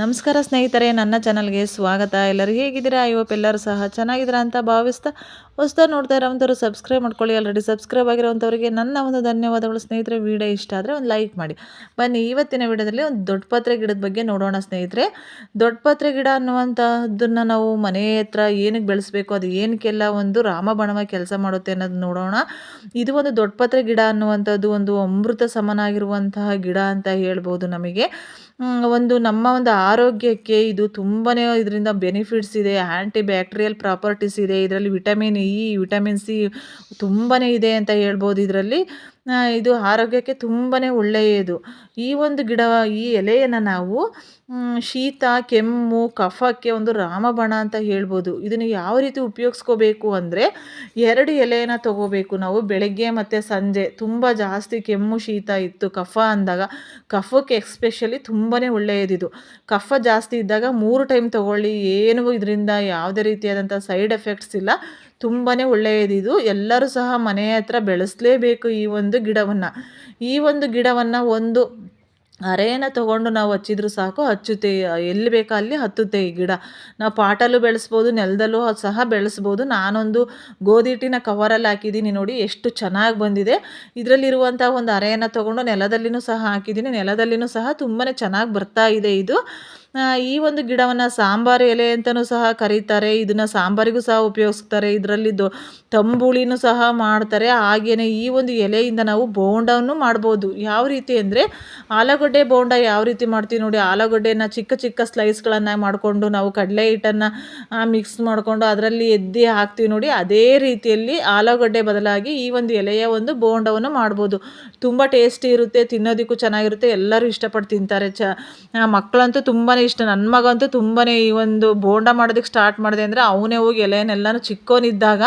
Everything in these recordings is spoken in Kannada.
ನಮಸ್ಕಾರ ಸ್ನೇಹಿತರೆ, ನನ್ನ ಚಾನಲ್ಗೆ ಸ್ವಾಗತ. ಎಲ್ಲರೂ ಹೇಗಿದ್ದೀರಾ? ಎಲ್ಲರೂ ಸಹ ಚೆನ್ನಾಗಿದ್ದೀರಾ ಅಂತ ಭಾವಿಸ್ತಾ ಹೊಸ್ದಾಗಿ ನೋಡ್ತಾ ಇರೋವಂಥವ್ರು ಸಬ್ಸ್ಕ್ರೈಬ್ ಮಾಡ್ಕೊಳ್ಳಿ. ಆಲ್ರೆಡಿ ಸಬ್ಸ್ಕ್ರೈಬ್ ಆಗಿರೋವಂಥವ್ರಿಗೆ ನನ್ನ ಒಂದು ಧನ್ಯವಾದಗಳು ಸ್ನೇಹಿತರೆ. ವಿಡಿಯೋ ಇಷ್ಟ ಆದರೆ ಒಂದು ಲೈಕ್ ಮಾಡಿ. ಬನ್ನಿ, ಇವತ್ತಿನ ವಿಡಿಯೋದಲ್ಲಿ ಒಂದು ದೊಡ್ಡಪತ್ರೆ ಗಿಡದ ಬಗ್ಗೆ ನೋಡೋಣ ಸ್ನೇಹಿತರೆ. ದೊಡ್ಡಪತ್ರೆ ಗಿಡ ಅನ್ನುವಂಥದ್ದನ್ನು ನಾವು ಮನೆ ಹತ್ರ ಏನಕ್ಕೆ ಬೆಳೆಸಬೇಕು, ಅದು ಏನಕ್ಕೆಲ್ಲ ಒಂದು ರಾಮಬಣವಾಗಿ ಕೆಲಸ ಮಾಡುತ್ತೆ ಅನ್ನೋದು ನೋಡೋಣ. ಇದು ಒಂದು ದೊಡ್ಡಪತ್ರೆ ಗಿಡ ಅನ್ನುವಂಥದ್ದು ಒಂದು ಅಮೃತ ಸಮನಾಗಿರುವಂತಹ ಗಿಡ ಅಂತ ಹೇಳ್ಬೋದು ನಮಗೆ. ಒಂದು ನಮ್ಮ ಒಂದು ಆರೋಗ್ಯಕ್ಕೆ ಇದು ತುಂಬಾ ಇದರಿಂದ ಬೆನಿಫಿಟ್ಸ್ ಇದೆ. ಆ್ಯಂಟಿ ಬ್ಯಾಕ್ಟೀರಿಯಲ್ ಪ್ರಾಪರ್ಟೀಸ್ ಇದೆ. ಇದರಲ್ಲಿ ವಿಟಮಿನ್ ಇ ವಿಟಮಿನ್ ಸಿ ತುಂಬಾ ಇದೆ ಅಂತ ಹೇಳ್ಬೋದು ಇದರಲ್ಲಿ. ಇದು ಆರೋಗ್ಯಕ್ಕೆ ತುಂಬಾ ಒಳ್ಳೆಯದು. ಈ ಒಂದು ಗಿಡ ಈ ಎಲೆಯನ್ನು ನಾವು ಶೀತ, ಕೆಮ್ಮು, ಕಫಕ್ಕೆ ಒಂದು ರಾಮಬಣ ಅಂತ ಹೇಳ್ಬೋದು. ಇದನ್ನು ಯಾವ ರೀತಿ ಉಪಯೋಗಿಸ್ಕೋಬೇಕು ಅಂದರೆ ಎರಡು ಎಲೆಯನ್ನು ತಗೋಬೇಕು. ನಾವು ಬೆಳಗ್ಗೆ ಮತ್ತು ಸಂಜೆ ತುಂಬ ಜಾಸ್ತಿ ಕೆಮ್ಮು, ಶೀತ ಇತ್ತು, ಕಫ ಅಂದಾಗ ಕಫಕ್ಕೆ ಎಕ್ಸ್ಪೆಷಲಿ ತುಂಬಾ ಒಳ್ಳೆಯದಿದು. ಕಫ ಜಾಸ್ತಿ ಇದ್ದಾಗ ಮೂರು ಟೈಮ್ ತಗೊಳ್ಳಿ, ಏನು ಇದರಿಂದ ಯಾವುದೇ ರೀತಿಯಾದಂಥ ಸೈಡ್ ಎಫೆಕ್ಟ್ಸ್ ಇಲ್ಲ. ತುಂಬಾ ಒಳ್ಳೆಯದಿದು. ಎಲ್ಲರೂ ಸಹ ಮನೆ ಹತ್ರ ಬೆಳೆಸಲೇಬೇಕು ಈ ಒಂದು ಗಿಡವನ್ನು. ಈ ಒಂದು ಗಿಡವನ್ನು ಒಂದು ಅರೆಯನ್ನು ತಗೊಂಡು ನಾವು ಹಚ್ಚಿದ್ರು ಸಾಕು, ಹಚ್ಚುತ್ತೆ, ಎಲ್ಲಿ ಬೇಕೋ ಅಲ್ಲಿ ಹತ್ತುತ್ತೆ ಈ ಗಿಡ. ನಾವು ಪಾಟಲ್ಲೂ ಬೆಳೆಸ್ಬೋದು, ನೆಲದಲ್ಲೂ ಸಹ ಬೆಳೆಸ್ಬೋದು. ನಾನೊಂದು ಗೋಧಿ ಹಿಟ್ಟಿನ ಕವರಲ್ಲಿ ಹಾಕಿದ್ದೀನಿ ನೋಡಿ, ಎಷ್ಟು ಚೆನ್ನಾಗಿ ಬಂದಿದೆ. ಇದರಲ್ಲಿರುವಂಥ ಒಂದು ಅರೆಯನ್ನು ತೊಗೊಂಡು ನೆಲದಲ್ಲಿನೂ ಸಹ ಹಾಕಿದ್ದೀನಿ. ನೆಲದಲ್ಲಿನೂ ಸಹ ತುಂಬಾ ಚೆನ್ನಾಗಿ ಬರ್ತಾ ಇದೆ ಇದು. ಈ ಒಂದು ಗಿಡವನ್ನು ಸಾಂಬಾರು ಎಲೆ ಅಂತಲೂ ಸಹ ಕರೀತಾರೆ. ಇದನ್ನು ಸಾಂಬಾರಿಗೂ ಸಹ ಉಪಯೋಗಿಸ್ತಾರೆ. ಇದರಲ್ಲಿ ದೊ, ತಂಬುಳಿನೂ ಸಹ ಮಾಡ್ತಾರೆ. ಹಾಗೆಯೇ ಈ ಒಂದು ಎಲೆಯಿಂದ ನಾವು ಬೋಂಡವನ್ನು ಮಾಡ್ಬೋದು. ಯಾವ ರೀತಿ ಅಂದರೆ ಆಲೂಗಡ್ಡೆ ಬೋಂಡ ಯಾವ ರೀತಿ ಮಾಡ್ತೀವಿ ನೋಡಿ. ಆಲೂಗಡ್ಡೆನ ಚಿಕ್ಕ ಚಿಕ್ಕ ಸ್ಲೈಸ್ಗಳನ್ನು ಮಾಡಿಕೊಂಡು ನಾವು ಕಡಲೆ ಹಿಟ್ಟನ್ನು ಮಿಕ್ಸ್ ಮಾಡಿಕೊಂಡು ಅದರಲ್ಲಿ ಎದ್ದಿ ಹಾಕ್ತೀವಿ ನೋಡಿ. ಅದೇ ರೀತಿಯಲ್ಲಿ ಆಲೂಗಡ್ಡೆ ಬದಲಾಗಿ ಈ ಒಂದು ಎಲೆಯ ಒಂದು ಬೋಂಡವನ್ನು ಮಾಡ್ಬೋದು. ತುಂಬ ಟೇಸ್ಟಿ ಇರುತ್ತೆ, ತಿನ್ನೋದಕ್ಕೂ ಚೆನ್ನಾಗಿರುತ್ತೆ. ಎಲ್ಲರೂ ಇಷ್ಟಪಟ್ಟು ತಿಂತಾರೆ. ಚ ಮಕ್ಕಳಂತೂ ತುಂಬಾ ಇಷ್ಟ. ನನ್ನ ಮಗಂತೂ ತುಂಬಾ ಈ ಒಂದು ಬೋಂಡ ಮಾಡೋದಕ್ಕೆ ಸ್ಟಾರ್ಟ್ ಮಾಡಿದೆ ಅಂದರೆ ಅವನೇ ಹೋಗಿ ಎಲೆಯನ್ನೆಲ್ಲನೂ ಚಿಕ್ಕೋನಿದ್ದಾಗ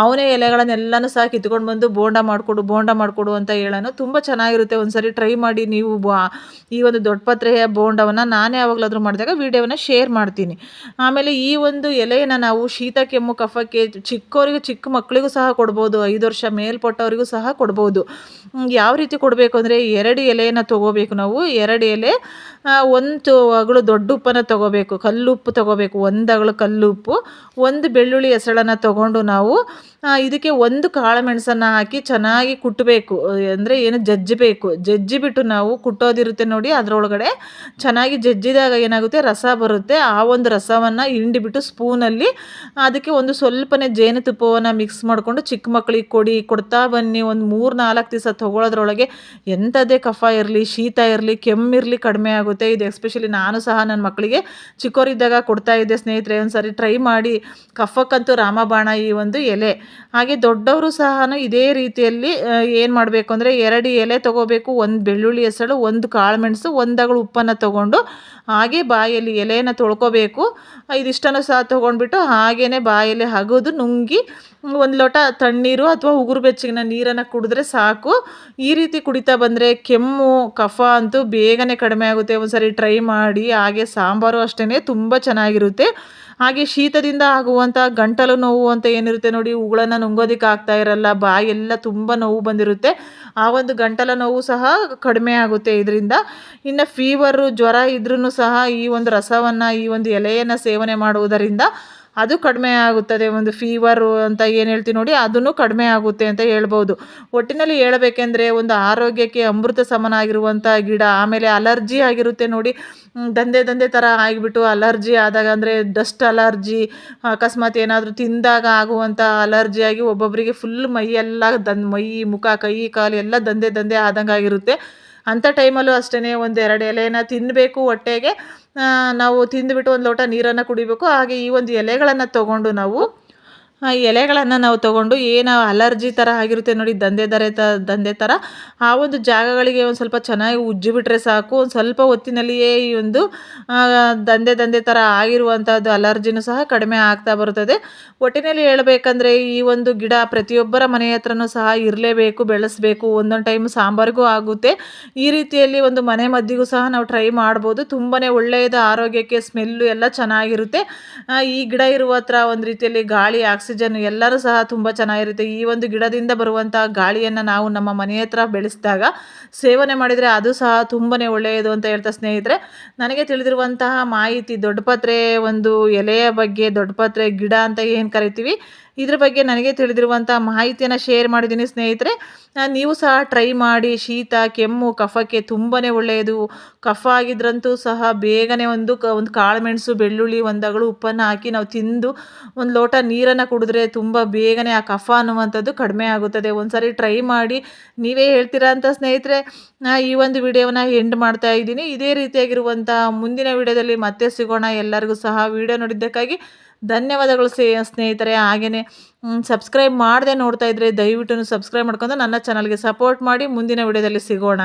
ಅವನೇ ಎಲೆಗಳನ್ನೆಲ್ಲನೂ ಸಹ ಕಿತ್ಕೊಂಡು ಬಂದು ಬೋಂಡ ಮಾಡಿಕೊಡು ಬೋಂಡ ಮಾಡಿಕೊಡು ಅಂತ ಹೇಳೋನು ತುಂಬ ಚೆನ್ನಾಗಿರುತ್ತೆ. ಒಂದು ಸರಿ ಟ್ರೈ ಮಾಡಿ ನೀವು ಈ ಒಂದು ದೊಡ್ಡಪತ್ರೆಯ ಬೋಂಡವನ್ನು ನಾನೇ ಯಾವಾಗಲಾದರೂ ಮಾಡಿದಾಗ ವೀಡಿಯೋವನ್ನು ಶೇರ್ ಮಾಡ್ತೀನಿ. ಆಮೇಲೆ ಈ ಒಂದು ಎಲೆಯನ್ನು ನಾವು ಶೀತ, ಕೆಮ್ಮು, ಕಫಕ್ಕೆ ಚಿಕ್ಕವರಿಗೂ ಚಿಕ್ಕ ಮಕ್ಕಳಿಗೂ ಸಹ ಕೊಡ್ಬೋದು, ಐದು ವರ್ಷ ಮೇಲ್ಪಟ್ಟವರಿಗೂ ಸಹ ಕೊಡ್ಬೋದು. ಯಾವ ರೀತಿ ಕೊಡಬೇಕು ಅಂದರೆ ಎರಡು ಎಲೆಯನ್ನು ತೊಗೋಬೇಕು ನಾವು. ಎರಡು ಎಲೆ ಒಂದು ಅಗಳು ದೊಡ್ಡ ಉಪ್ಪನ್ನು ತೊಗೋಬೇಕು ಕಲ್ಲುಪ್ಪು ತೊಗೋಬೇಕು, ಒಂದಗಳು ಕಲ್ಲುಪ್ಪು ಒಂದು ಬೆಳ್ಳುಳ್ಳಿ ಹೆಸಳನ್ನು ತೊಗೊಂಡು ನಾವು ಇದಕ್ಕೆ ಒಂದು ಕಾಳು ಮೆಣಸನ್ನು ಹಾಕಿ ಚೆನ್ನಾಗಿ ಕುಟ್ಟಬೇಕು ಅಂದರೆ ಏನು ಜಜ್ಜಬೇಕು. ಜಜ್ಜಿಬಿಟ್ಟು ನಾವು ಕುಟ್ಟೋದಿರುತ್ತೆ ನೋಡಿ, ಅದರೊಳಗಡೆ ಚೆನ್ನಾಗಿ ಜಜ್ಜಿದಾಗ ಏನಾಗುತ್ತೆ, ರಸ ಬರುತ್ತೆ. ಆ ಒಂದು ರಸವನ್ನು ಹಿಂಡಿಬಿಟ್ಟು ಸ್ಪೂನಲ್ಲಿ ಅದಕ್ಕೆ ಒಂದು ಸ್ವಲ್ಪನೇ ಜೇನುತುಪ್ಪವನ್ನು ಮಿಕ್ಸ್ ಮಾಡಿಕೊಂಡು ಚಿಕ್ಕ ಮಕ್ಕಳಿಗೆ ಕೊಡಿ, ಕೊಡ್ತಾ ಬನ್ನಿ. ಒಂದು ಮೂರು ನಾಲ್ಕು ದಿವಸ ತೊಗೊಳೋದ್ರೊಳಗೆ ಎಂಥದೇ ಕಫ ಇರಲಿ, ಶೀತ ಇರಲಿ ಕೆಮ್ಮಿರಲಿ ಕಡಿಮೆ ಆಗುತ್ತೆ. ಇದು ಎಸ್ಪೆಷಲಿ ನಾನು ಸಹ ನನ್ನ ಮಕ್ಕಳಿಗೆ ಚಿಕ್ಕವರಿದ್ದಾಗ ಕೊಡ್ತಾ ಇದ್ದೆ ಸ್ನೇಹಿತರೆ ಒಂದು ಸಾರಿ ಟ್ರೈ ಮಾಡಿ. ಕಫಕ್ಕಂತೂ ರಾಮಬಾಣ ಈ ಒಂದು ಎಲೆ. ಹಾಗೆ ದೊಡ್ಡವರು ಸಹ ಇದೇ ರೀತಿಯಲ್ಲಿ ಏನು ಮಾಡಬೇಕು ಅಂದರೆ ಎರಡು ಎಲೆ ತೊಗೋಬೇಕು, ಒಂದು ಬೆಳ್ಳುಳ್ಳಿ ಹೆಸಳು ಒಂದು ಕಾಳುಮೆಣಸು ಒಂದಗಳು ಉಪ್ಪನ್ನು ತೊಗೊಂಡು ಹಾಗೆ ಬಾಯಲ್ಲಿ ಎಲೆಯನ್ನು ತೊಳ್ಕೊಬೇಕು. ಇದಿಷ್ಟನ್ನು ಸಹ ತೊಗೊಂಡ್ಬಿಟ್ಟು ಹಾಗೇ ಬಾಯಲ್ಲಿ ಹಗದು ನುಂಗಿ ಒಂದು ಲೋಟ ತಣ್ಣೀರು ಅಥವಾ ಉಗುರು ಬೆಚ್ಚಗಿನ ನೀರನ್ನು ಕುಡಿದ್ರೆ ಸಾಕು. ಈ ರೀತಿ ಕುಡಿತಾ ಬಂದರೆ ಕೆಮ್ಮು, ಕಫ ಅಂತೂ ಬೇಗನೆ ಕಡಿಮೆ ಆಗುತ್ತೆ. ಒಂದು ಟ್ರೈ ಮಾಡಿ. ಹಾಗೆ ಸಾಂಬಾರು ಅಷ್ಟೇ ತುಂಬ ಚೆನ್ನಾಗಿರುತ್ತೆ. ಹಾಗೆ ಶೀತದಿಂದ ಆಗುವಂಥ ಗಂಟಲು ನೋವು ಅಂತ ಏನಿರುತ್ತೆ ನೋಡಿ, ಉಗುಳನ್ನು ನುಂಗೋದಿಕ್ಕೆ ಆಗ್ತಾ ಇರಲ್ಲ, ಬಾಯೆಲ್ಲ ತುಂಬ ನೋವು ಬಂದಿರುತ್ತೆ. ಆ ಒಂದು ಗಂಟಲ ನೋವು ಸಹ ಕಡಿಮೆ ಆಗುತ್ತೆ ಇದರಿಂದ. ಇನ್ನು ಫೀವರು ಜ್ವರ ಇದ್ರೂ ಸಹ ಈ ಒಂದು ರಸವನ್ನು, ಈ ಒಂದು ಎಲೆಯನ್ನು ಸೇವನೆ ಮಾಡುವುದರಿಂದ ಅದು ಕಡಿಮೆ ಆಗುತ್ತದೆ. ಒಂದು ಫೀವರು ಅಂತ ಏನು ಹೇಳ್ತೀವಿ ನೋಡಿ, ಅದನ್ನು ಕಡಿಮೆ ಆಗುತ್ತೆ ಅಂತ ಹೇಳ್ಬೋದು. ಒಟ್ಟಿನಲ್ಲಿ ಹೇಳಬೇಕೆಂದರೆ ಒಂದು ಆರೋಗ್ಯಕ್ಕೆ ಅಮೃತ ಸಮನಾಗಿರುವಂಥ ಗಿಡ, ಆಮೇಲೆ ಅಲರ್ಜಿ ಆಗಿರುತ್ತೆ ನೋಡಿ. ದಂಧೆ ದಂಧೆ ಥರ ಆಗಿಬಿಟ್ಟು ಅಲರ್ಜಿ ಆದಾಗ ಅಂದರೆ ಡಸ್ಟ್ ಅಲರ್ಜಿ, ಅಕಸ್ಮಾತ್ ಏನಾದರೂ ತಿಂದಾಗ ಆಗುವಂಥ ಅಲರ್ಜಿಯಾಗಿ ಒಬ್ಬೊಬ್ಬರಿಗೆ ಫುಲ್ ಮೈಯೆಲ್ಲ ದನ್ ಮೈ, ಮುಖ, ಕೈ, ಕಾಲು ಎಲ್ಲ ದಂಧೆ ದಂಧೆ ಆದಂಗೆ ಆಗಿರುತ್ತೆ ಅಂಥ ಟೈಮಲ್ಲೂ ಅಷ್ಟೇ ಒಂದು ಎರಡು ಎಲೆನ ತಿನ್ನಬೇಕು ಹೊಟ್ಟೆಗೆ. ನಾವು ತಿಂದುಬಿಟ್ಟು ಒಂದು ಲೋಟ ನೀರನ್ನು ಕುಡಿಬೇಕು. ಹಾಗೆ ಈ ಒಂದು ಎಲೆಗಳನ್ನು ತೊಗೊಂಡು ನಾವು ಎಲೆಗಳನ್ನು ನಾವು ತೊಗೊಂಡು ಏನು ಅಲರ್ಜಿ ಥರ ಆಗಿರುತ್ತೆ ನೋಡಿ, ದಂಧೆ ದರೆ ತ, ದಂಧೆ ಥರ ಆ ಒಂದು ಜಾಗಗಳಿಗೆ ಒಂದು ಸ್ವಲ್ಪ ಚೆನ್ನಾಗಿ ಉಜ್ಜಿಬಿಟ್ರೆ ಸಾಕು. ಒಂದು ಸ್ವಲ್ಪ ಹೊತ್ತಿನಲ್ಲಿಯೇ ಈ ಒಂದು ದಂಧೆ ದಂಧೆ ಥರ ಆಗಿರುವಂಥದ್ದು ಅಲರ್ಜಿನೂ ಸಹ ಕಡಿಮೆ ಆಗ್ತಾ ಬರುತ್ತದೆ. ಒಟ್ಟಿನಲ್ಲಿ ಹೇಳಬೇಕಂದ್ರೆ ಈ ಒಂದು ಗಿಡ ಪ್ರತಿಯೊಬ್ಬರ ಮನೆ ಹತ್ರನೂ ಸಹ ಇರಲೇಬೇಕು, ಬೆಳೆಸಬೇಕು. ಒಂದೊಂದು ಟೈಮ್ ಸಾಂಬಾರಿಗೂ ಆಗುತ್ತೆ. ಈ ರೀತಿಯಲ್ಲಿ ಒಂದು ಮನೆ ಮದ್ದಿಗೂ ಸಹ ನಾವು ಟ್ರೈ ಮಾಡ್ಬೋದು. ತುಂಬಾ ಒಳ್ಳೆಯದು, ಆರೋಗ್ಯಕ್ಕೆ, ಸ್ಮೆಲ್ಲು ಎಲ್ಲ ಚೆನ್ನಾಗಿರುತ್ತೆ. ಈ ಗಿಡ ಇರುವ ಹತ್ರ ಒಂದು ರೀತಿಯಲ್ಲಿ ಗಾಳಿ ಆಕ್ಸಿ ಆಕ್ಸಿಜನ್ ಎಲ್ಲರೂ ಸಹ ತುಂಬ ಚೆನ್ನಾಗಿರುತ್ತೆ. ಈ ಒಂದು ಗಿಡದಿಂದ ಬರುವಂಥ ಗಾಳಿಯನ್ನು ನಾವು ನಮ್ಮ ಮನೆ ಹತ್ರ ಬೆಳೆಸಿದಾಗ ಸೇವನೆ ಮಾಡಿದರೆ ಅದು ಸಹ ತುಂಬನೇ ಒಳ್ಳೆಯದು ಅಂತ ಹೇಳ್ತಾ ಸ್ನೇಹಿತರೆ. ನನಗೆ ತಿಳಿದಿರುವಂತಹ ಮಾಹಿತಿ ದೊಡ್ಡಪತ್ರೆ ಒಂದು ಎಲೆಯ ಬಗ್ಗೆ ದೊಡ್ಡಪತ್ರೆ ಗಿಡ ಅಂತ ಏನು ಕರಿತೀವಿ? ಇದ್ರ ಬಗ್ಗೆ ನನಗೆ ತಿಳಿದಿರುವಂಥ ಮಾಹಿತಿಯನ್ನು ಶೇರ್ ಮಾಡಿದ್ದೀನಿ ಸ್ನೇಹಿತರೆ. ನೀವು ಸಹ ಟ್ರೈ ಮಾಡಿ, ಶೀತ, ಕೆಮ್ಮು, ಕಫಕ್ಕೆ ತುಂಬಾ ಒಳ್ಳೆಯದು. ಕಫ ಆಗಿದ್ರಂತೂ ಸಹ ಬೇಗನೆ ಒಂದು ಕ, ಒಂದು ಕಾಳುಮೆಣಸು ಬೆಳ್ಳುಳ್ಳಿ, ಒಂದಗಳು ಉಪ್ಪನ್ನು ಹಾಕಿ ನಾವು ತಿಂದು ಒಂದು ಲೋಟ ನೀರನ್ನು ಕುಡಿದ್ರೆ ತುಂಬ ಬೇಗನೆ ಆ ಕಫ ಅನ್ನುವಂಥದ್ದು ಕಡಿಮೆ ಆಗುತ್ತದೆ. ಒಂದ್ಸರಿ ಟ್ರೈ ಮಾಡಿ, ನೀವೇ ಹೇಳ್ತೀರಾ ಅಂತ ಸ್ನೇಹಿತರೆ, ನಾ ಈ ಒಂದು ವಿಡಿಯೋನ ಎಂಡ್ ಮಾಡ್ತಾ ಇದ್ದೀನಿ. ಇದೇ ರೀತಿಯಾಗಿರುವಂಥ ಮುಂದಿನ ವಿಡಿಯೋದಲ್ಲಿ ಮತ್ತೆ ಸಿಗೋಣ. ಎಲ್ಲರಿಗೂ ಸಹ ವಿಡಿಯೋ ನೋಡಿದ್ದಕ್ಕಾಗಿ ಧನ್ಯವಾದಗಳು ಸ್ನೇಹಿತರೆ. ಹಾಗೆಯೇ ಸಬ್ಸ್ಕ್ರೈಬ್ ಮಾಡದೆ ನೋಡ್ತಾ ಇದ್ದರೆ ದಯವಿಟ್ಟು ಸಬ್ಸ್ಕ್ರೈಬ್ ಮಾಡ್ಕೊಂಡು ನನ್ನ ಚಾನಲ್ಗೆ ಸಪೋರ್ಟ್ ಮಾಡಿ ಮುಂದಿನ ವಿಡಿಯೋದಲ್ಲಿ ಸಿಗೋಣ.